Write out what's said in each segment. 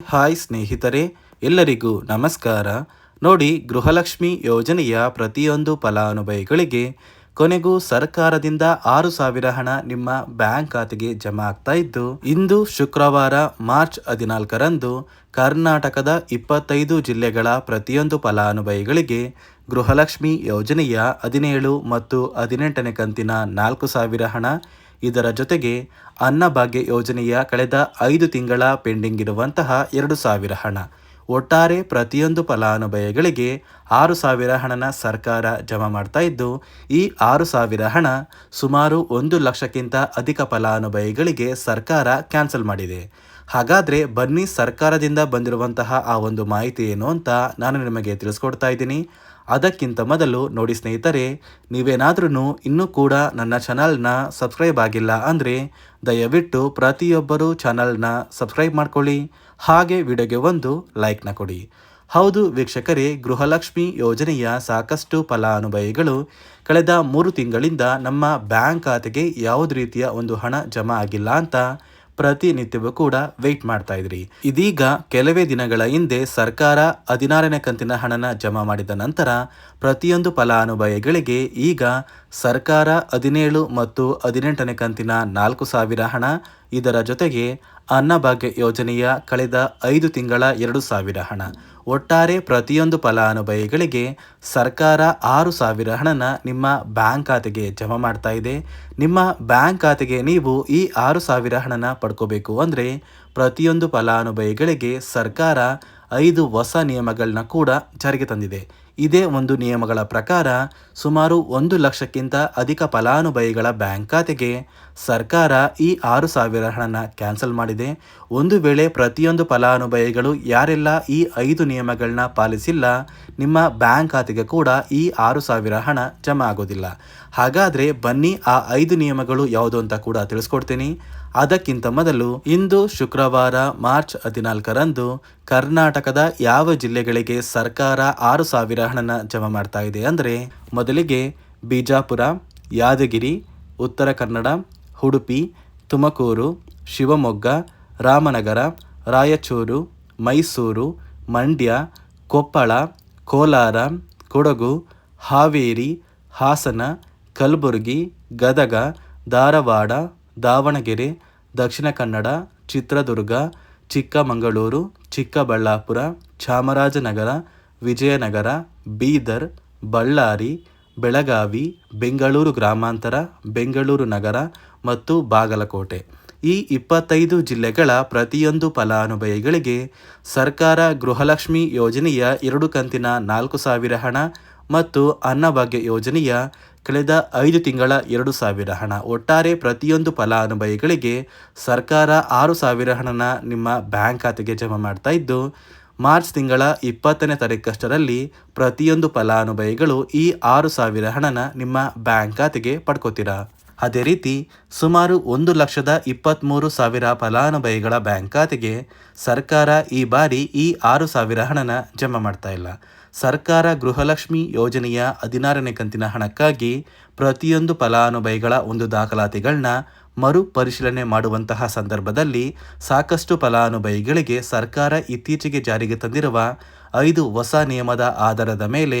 Hi ಸ್ನೇಹಿತರೆ, ಎಲ್ಲರಿಗೂ ನಮಸ್ಕಾರ. ನೋಡಿ, ಗೃಹಲಕ್ಷ್ಮಿ ಯೋಜನೆಯ ಪ್ರತಿಯೊಂದು ಫಲಾನುಭವಿಗಳಿಗೆ ಕೊನೆಗೂ ಸರ್ಕಾರದಿಂದ ಆರು ಸಾವಿರ ಹಣ ನಿಮ್ಮ ಬ್ಯಾಂಕ್ ಖಾತೆಗೆ ಜಮಾ ಆಗ್ತಾ ಇದ್ದು, ಇಂದು ಶುಕ್ರವಾರ ಮಾರ್ಚ್ ಹದಿನಾಲ್ಕರಂದು ಕರ್ನಾಟಕದ ಇಪ್ಪತ್ತೈದು ಜಿಲ್ಲೆಗಳ ಪ್ರತಿಯೊಂದು ಫಲಾನುಭವಿಗಳಿಗೆ ಗೃಹಲಕ್ಷ್ಮಿ ಯೋಜನೆಯ ಹದಿನೇಳು ಮತ್ತು ಹದಿನೆಂಟನೇ ಕಂತಿನ ನಾಲ್ಕು ಸಾವಿರ ಹಣ ಇದರ ಜೊತೆಗೆ ಅನ್ನಭಾಗ್ಯ ಯೋಜನೆಯ ಕಳೆದ ಐದು ತಿಂಗಳ ಪೆಂಡಿಂಗ್ ಇರುವಂತಹ ಎರಡು ಸಾವಿರ ಹಣ. ಒಟ್ಟಾರೆ ಪ್ರತಿಯೊಂದು ಫಲಾನುಭವಿಗಳಿಗೆ ಆರು ಸಾವಿರ ಹಣನ ಸರ್ಕಾರ ಜಮಾ ಮಾಡ್ತಾ ಇದ್ದು, ಈ ಆರು ಸಾವಿರ ಹಣ ಸುಮಾರು ಒಂದು ಲಕ್ಷಕ್ಕಿಂತ ಅಧಿಕ ಫಲಾನುಭವಿಗಳಿಗೆ ಸರ್ಕಾರ ಕ್ಯಾನ್ಸಲ್ ಮಾಡಿದೆ. ಹಾಗಾದರೆ ಬನ್ನಿ ಸರ್ಕಾರದಿಂದ ಬಂದಿರುವಂತಹ ಆ ಒಂದು ಮಾಹಿತಿ ಏನು ಅಂತ ನಾನು ನಿಮಗೆ ತಿಳಿಸ್ಕೊಡ್ತಾ ಇದ್ದೀನಿ. ಅದಕ್ಕಿಂತ ಮೊದಲು ನೋಡಿ ಸ್ನೇಹಿತರೆ ನೀವೇನಾದ್ರೂ ಇನ್ನೂ ಕೂಡ ನನ್ನ ಚಾನಲ್ನ ಸಬ್ಸ್ಕ್ರೈಬ್ ಆಗಿಲ್ಲ ಅಂದರೆ ದಯವಿಟ್ಟು ಪ್ರತಿಯೊಬ್ಬರು ಚಾನಲ್ನ ಸಬ್ಸ್ಕ್ರೈಬ್ ಮಾಡ್ಕೊಳ್ಳಿ, ಹಾಗೆ ವಿಡಿಯೋಗೆ ಒಂದು ಲೈಕ್ನ ಕೊಡಿ. ಹೌದು ವೀಕ್ಷಕರೇ, ಗೃಹಲಕ್ಷ್ಮಿ ಯೋಜನೆಯ ಸಾಕಷ್ಟು ಫಲಾನುಭವಿಗಳು ಕಳೆದ ಮೂರು ತಿಂಗಳಿಂದ ನಮ್ಮ ಬ್ಯಾಂಕ್ ಖಾತೆಗೆ ಯಾವುದೇ ರೀತಿಯ ಒಂದು ಹಣ ಜಮಾ ಆಗಿಲ್ಲ ಅಂತ ಪ್ರತಿನಿತ್ಯವೂ ಕೂಡ ವೆಯ್ಟ್ ಮಾಡ್ತಾ ಇದ್ರಿ. ಇದೀಗ ಕೆಲವೇ ದಿನಗಳ ಹಿಂದೆ ಸರ್ಕಾರ ಹದಿನಾರನೇ ಕಂತಿನ ಹಣನ ಜಮಾ ಮಾಡಿದ ನಂತರ ಪ್ರತಿಯೊಂದು ಫಲಾನುಭವಿಗಳಿಗೆ ಈಗ ಸರ್ಕಾರ ಹದಿನೇಳು ಮತ್ತು ಹದಿನೆಂಟನೇ ಕಂತಿನ ನಾಲ್ಕು ಸಾವಿರ ಹಣ. ಇದರ ಜೊತೆಗೆ ಅನ್ನಭಾಗ್ಯ ಯೋಜನೆಯ ಕಳೆದ ಐದು ತಿಂಗಳ ಎರಡು ಸಾವಿರ ಹಣ. ಒಟ್ಟಾರೆ ಪ್ರತಿಯೊಂದು ಫಲಾನುಭವಿಗಳಿಗೆ ಸರ್ಕಾರ ಆರು ಸಾವಿರ ಹಣನ ನಿಮ್ಮ ಬ್ಯಾಂಕ್ ಖಾತೆಗೆ ಜಮಾ ಮಾಡ್ತಾ ಇದೆ. ನಿಮ್ಮ ಬ್ಯಾಂಕ್ ಖಾತೆಗೆ ನೀವು ಈ ಆರು ಸಾವಿರ ಹಣನ ಪಡ್ಕೋಬೇಕು ಅಂದರೆ ಪ್ರತಿಯೊಂದು ಫಲಾನುಭವಿಗಳಿಗೆ ಸರ್ಕಾರ ಐದು ಹೊಸ ನಿಯಮಗಳನ್ನ ಕೂಡ ಜಾರಿಗೆ ತಂದಿದೆ. ಇದೇ ಒಂದು ನಿಯಮಗಳ ಪ್ರಕಾರ ಸುಮಾರು ಒಂದು ಲಕ್ಷಕ್ಕಿಂತ ಅಧಿಕ ಫಲಾನುಭವಿಗಳ ಬ್ಯಾಂಕ್ ಖಾತೆಗೆ ಸರ್ಕಾರ ಈ ಆರು ಸಾವಿರ ಹಣನ ಕ್ಯಾನ್ಸಲ್ ಮಾಡಿದೆ. ಒಂದು ವೇಳೆ ಪ್ರತಿಯೊಂದು ಫಲಾನುಭವಿಗಳು ಯಾರೆಲ್ಲ ಈ ಐದು ನಿಯಮಗಳನ್ನ ಪಾಲಿಸಿಲ್ಲ, ನಿಮ್ಮ ಬ್ಯಾಂಕ್ ಖಾತೆಗೆ ಕೂಡ ಈ ಆರು ಸಾವಿರ ಹಣ ಜಮಾ ಆಗೋದಿಲ್ಲ. ಹಾಗಾದರೆ ಬನ್ನಿ ಆ ಐದು ನಿಯಮಗಳು ಯಾವುದು ಅಂತ ಕೂಡ ತಿಳಿಸ್ಕೊಡ್ತೀನಿ. ಅದಕ್ಕಿಂತ ಮೊದಲು ಇಂದು ಶುಕ್ರವಾರ ಮಾರ್ಚ್ ಹದಿನಾಲ್ಕರಂದು ಕರ್ನಾಟಕದ ಯಾವ ಜಿಲ್ಲೆಗಳಿಗೆ ಸರ್ಕಾರ ಆರು ಸಾವಿರ ಹಣನ ಜಮಾ ಮಾಡ್ತಾ ಇದೆ. ಅಂದರೆ ಮೊದಲಿಗೆ ಬಿಜಾಪುರ, ಯಾದಗಿರಿ, ಉತ್ತರ ಕನ್ನಡ, ಉಡುಪಿ, ತುಮಕೂರು, ಶಿವಮೊಗ್ಗ, ರಾಮನಗರ, ರಾಯಚೂರು, ಮೈಸೂರು, ಮಂಡ್ಯ, ಕೊಪ್ಪಳ, ಕೋಲಾರ, ಕೊಡಗು, ಹಾವೇರಿ, ಹಾಸನ, ಕಲಬುರಗಿ, ಗದಗ, ಧಾರವಾಡ, ದಾವಣಗೆರೆ, ದಕ್ಷಿಣ ಕನ್ನಡ, ಚಿತ್ರದುರ್ಗ, ಚಿಕ್ಕಮಗಳೂರು, ಚಿಕ್ಕಬಳ್ಳಾಪುರ, ಚಾಮರಾಜನಗರ, ವಿಜಯನಗರ ಬೀದರ್, ಬಳ್ಳಾರಿ, ಬೆಳಗಾವಿ, ಬೆಂಗಳೂರು ಗ್ರಾಮಾಂತರ, ಬೆಂಗಳೂರು ನಗರ ಮತ್ತು ಬಾಗಲಕೋಟೆ. ಈ ಇಪ್ಪತ್ತೈದು ಜಿಲ್ಲೆಗಳ ಪ್ರತಿಯೊಂದು ಫಲಾನುಭವಿಗಳಿಗೆ ಸರ್ಕಾರ ಗೃಹಲಕ್ಷ್ಮಿ ಯೋಜನೆಯ ಎರಡು ಕಂತಿನ ನಾಲ್ಕು ಸಾವಿರ ಹಣ ಮತ್ತು ಅನ್ನಭಾಗ್ಯ ಯೋಜನೆಯ ಕಳೆದ ಐದು ತಿಂಗಳ ಎರಡು ಸಾವಿರ ಹಣ. ಒಟ್ಟಾರೆ ಪ್ರತಿಯೊಂದು ಫಲಾನುಭವಿಗಳಿಗೆ ಸರ್ಕಾರ ಆರು ಸಾವಿರ ಹಣನ ನಿಮ್ಮ ಬ್ಯಾಂಕ್ ಖಾತೆಗೆ ಜಮಾ ಮಾಡ್ತಾ ಇದ್ದು ಮಾರ್ಚ್ ತಿಂಗಳ ಇಪ್ಪತ್ತನೇ ತಾರೀಕಷ್ಟರಲ್ಲಿ ಪ್ರತಿಯೊಂದು ಫಲಾನುಭವಿಗಳು ಈ ಆರು ಸಾವಿರ ಹಣನ ನಿಮ್ಮ ಬ್ಯಾಂಕ್ ಖಾತೆಗೆ ಪಡ್ಕೋತೀರಾ? ಅದೇ ರೀತಿ, ಸುಮಾರು ಒಂದು ಲಕ್ಷದ ಇಪ್ಪತ್ತ್ಮೂರು ಸಾವಿರ ಫಲಾನುಭವಿಗಳ ಬ್ಯಾಂಕ್ ಖಾತೆಗೆ ಸರ್ಕಾರ ಈ ಬಾರಿ ಈ ಆರು ಸಾವಿರ ಹಣನ ಜಮಾ ಮಾಡ್ತಾ ಇಲ್ಲ. ಸರ್ಕಾರ ಗೃಹಲಕ್ಷ್ಮಿ ಯೋಜನೆಯ ಹದಿನಾರನೇ ಕಂತಿನ ಹಣಕ್ಕಾಗಿ ಪ್ರತಿಯೊಂದು ಫಲಾನುಭವಿಗಳ ಒಂದು ದಾಖಲಾತಿಗಳನ್ನ ಮರು ಪರಿಶೀಲನೆ ಮಾಡುವಂತಹ ಸಂದರ್ಭದಲ್ಲಿ ಸಾಕಷ್ಟು ಫಲಾನುಭವಿಗಳಿಗೆ ಸರ್ಕಾರ ಇತ್ತೀಚೆಗೆ ಜಾರಿಗೆ ತಂದಿರುವ ಐದು ಹೊಸ ನಿಯಮದ ಆಧಾರದ ಮೇಲೆ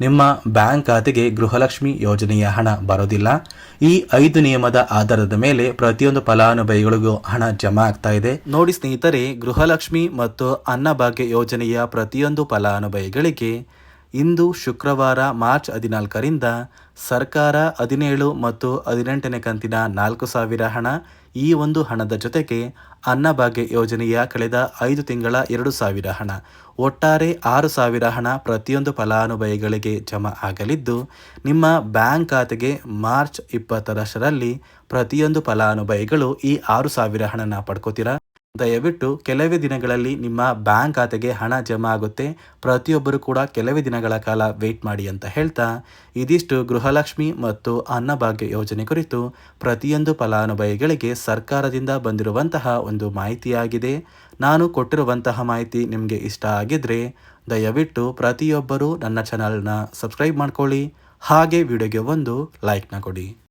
ನಿಮ್ಮ ಬ್ಯಾಂಕ್ ಖಾತೆಗೆ ಗೃಹಲಕ್ಷ್ಮಿ ಯೋಜನೆಯ ಹಣ ಬರೋದಿಲ್ಲ. ಈ ಐದು ನಿಯಮದ ಆಧಾರದ ಮೇಲೆ ಪ್ರತಿಯೊಂದು ಫಲಾನುಭವಿಗಳಿಗೂ ಹಣ ಜಮಾ ಆಗ್ತಾ ಇದೆ. ನೋಡಿ ಸ್ನೇಹಿತರೆ, ಗೃಹಲಕ್ಷ್ಮಿ ಮತ್ತು ಅನ್ನಭಾಗ್ಯ ಯೋಜನೆಯ ಪ್ರತಿಯೊಂದು ಫಲಾನುಭವಿಗಳಿಗೆ ಇಂದು ಶುಕ್ರವಾರ ಮಾರ್ಚ್ ಹದಿನಾಲ್ಕರಿಂದ ಸರ್ಕಾರ ಹದಿನೇಳು ಮತ್ತು ಹದಿನೆಂಟನೇ ಕಂತಿನ ನಾಲ್ಕು ಸಾವಿರ ಹಣ ಈ ಒಂದು ಹಣದ ಜೊತೆಗೆ ಅನ್ನಭಾಗ್ಯ ಯೋಜನೆಯ ಕಳೆದ ಐದು ತಿಂಗಳ ಎರಡು ಸಾವಿರ ಹಣ. ಒಟ್ಟಾರೆ ಆರು ಸಾವಿರ ಹಣ ಪ್ರತಿಯೊಂದು ಫಲಾನುಭವಿಗಳಿಗೆ ಜಮಾ ಆಗಲಿದ್ದು, ನಿಮ್ಮ ಬ್ಯಾಂಕ್ ಖಾತೆಗೆ ಮಾರ್ಚ್ ಇಪ್ಪತ್ತರಷ್ಟರಲ್ಲಿ ಪ್ರತಿಯೊಂದು ಫಲಾನುಭವಿಗಳು ಈ ಆರು ಸಾವಿರ ಹಣನ ಪಡ್ಕೋತೀರಾ? ದಯವಿಟ್ಟು ಕೆಲವೇ ದಿನಗಳಲ್ಲಿ ನಿಮ್ಮ ಬ್ಯಾಂಕ್ ಖಾತೆಗೆ ಹಣ ಜಮಾ ಆಗುತ್ತೆ. ಪ್ರತಿಯೊಬ್ಬರು ಕೂಡ ಕೆಲವೇ ದಿನಗಳ ಕಾಲ ವೆಯ್ಟ್ ಮಾಡಿ ಅಂತ ಹೇಳ್ತಾ, ಇದಿಷ್ಟು ಗೃಹಲಕ್ಷ್ಮಿ ಮತ್ತು ಅನ್ನಭಾಗ್ಯ ಯೋಜನೆ ಕುರಿತು ಪ್ರತಿಯೊಂದು ಫಲಾನುಭವಿಗಳಿಗೆ ಸರ್ಕಾರದಿಂದ ಬಂದಿರುವಂತಹ ಒಂದು ಮಾಹಿತಿಯಾಗಿದೆ. ನಾನು ಕೊಟ್ಟಿರುವಂತಹ ಮಾಹಿತಿ ನಿಮಗೆ ಇಷ್ಟ ಆಗಿದ್ರೆ ದಯವಿಟ್ಟು ಪ್ರತಿಯೊಬ್ಬರೂ ನನ್ನ ಚಾನಲ್ನ ಸಬ್ಸ್ಕ್ರೈಬ್ ಮಾಡ್ಕೊಳ್ಳಿ. ಹಾಗೆ ವಿಡಿಯೋಗೆ ಒಂದು ಲೈಕ್ನ ಕೊಡಿ.